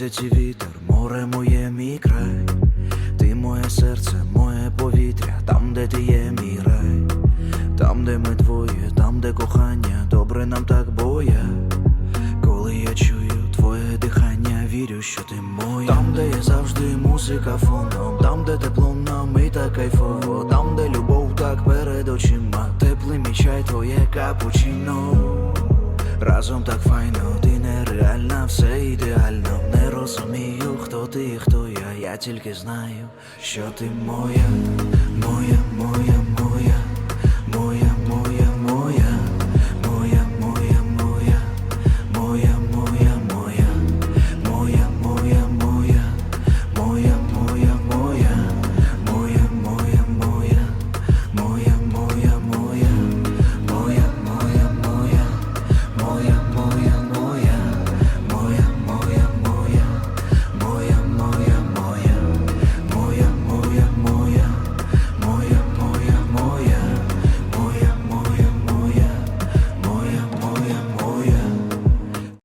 Місяці вітер, море моє мій край, ти моє серце, моє повітря, там, де ти є мій рай, там, де ми двоє, там, де кохання, добре нам так боє. Коли я чую твоє дихання, вірю, що ти моя. Там, де є завжди музика фоном, там, де тепло нам і так кайфово, там, де любов так перед очима, теплий мій чай, твоє капучино. Разом так файно, розумію, хто ти хто я. Я тільки знаю, що ти моя,